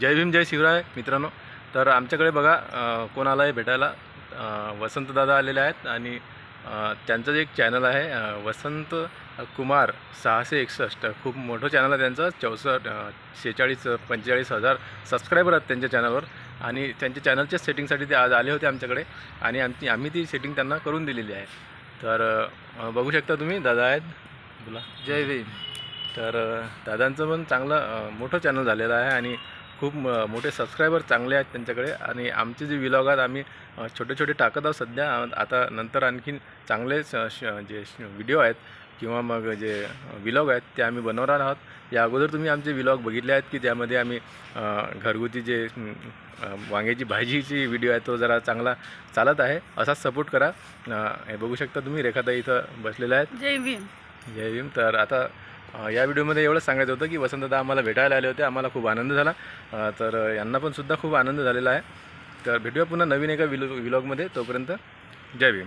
जय भीम जय शिवराय मित्रांनो. तर आमच्याकडे बघा कोण आलं आहे भेटायला वसंतदादा आलेले आहेत आणि त्यांचं जे एक चॅनल आहे वसंत कुमार सहाशे एकसष्ट. खूप मोठं चॅनल आहे त्यांचं. चौसष्ट शेहेचाळीस पंचेचाळीस हजार सबस्क्रायबर आहेत त्यांच्या चॅनलवर आणि त्यांच्या चॅनलच्या सेटिंगसाठी ते आज आले होते आमच्याकडे. आणि आमची आम्ही ती सेटिंग त्यांना करून दिलेली आहे. तर बघू शकता तुम्ही दादा आहेत. बोला. जय भीम. तर दादांचं पण चांगलं मोठं चॅनल झालेलं आहे आणि खूप मोठे सबस्क्रायबर चांगले आहेत त्यांच्याकडे. आणि आमचे जे विलॉग आहेत आम्ही छोटे छोटे टाकत आहोत सध्या. आता नंतर आणखीन चांगले जे व्हिडिओ आहेत किंवा मग जे विलॉग आहेत ते आम्ही बनवणार आहोत. या अगोदर तुम्ही आमचे विलॉग बघितले आहेत की त्यामध्ये आम्ही घरगुती जे वांग्याची भाजीची व्हिडिओ आहे तो जरा चांगला चालत आहे. असाच सपोर्ट करा. हे बघू शकता तुम्ही. रेखाताई इथं बसलेल्या आहेत. जय भीम. जय भीम. तर आता या व्हिडिओमध्ये एवढंच सांगायचं होतं की वसंतदा आम्हाला भेटायला आले होते आम्हाला खूप आनंद झाला. तर यांना पण सुद्धा खूप आनंद झालेला आहे. तर भेटूया पुन्हा नवीन एका विलो विलॉगमध्ये तोपर्यंत जय भीम.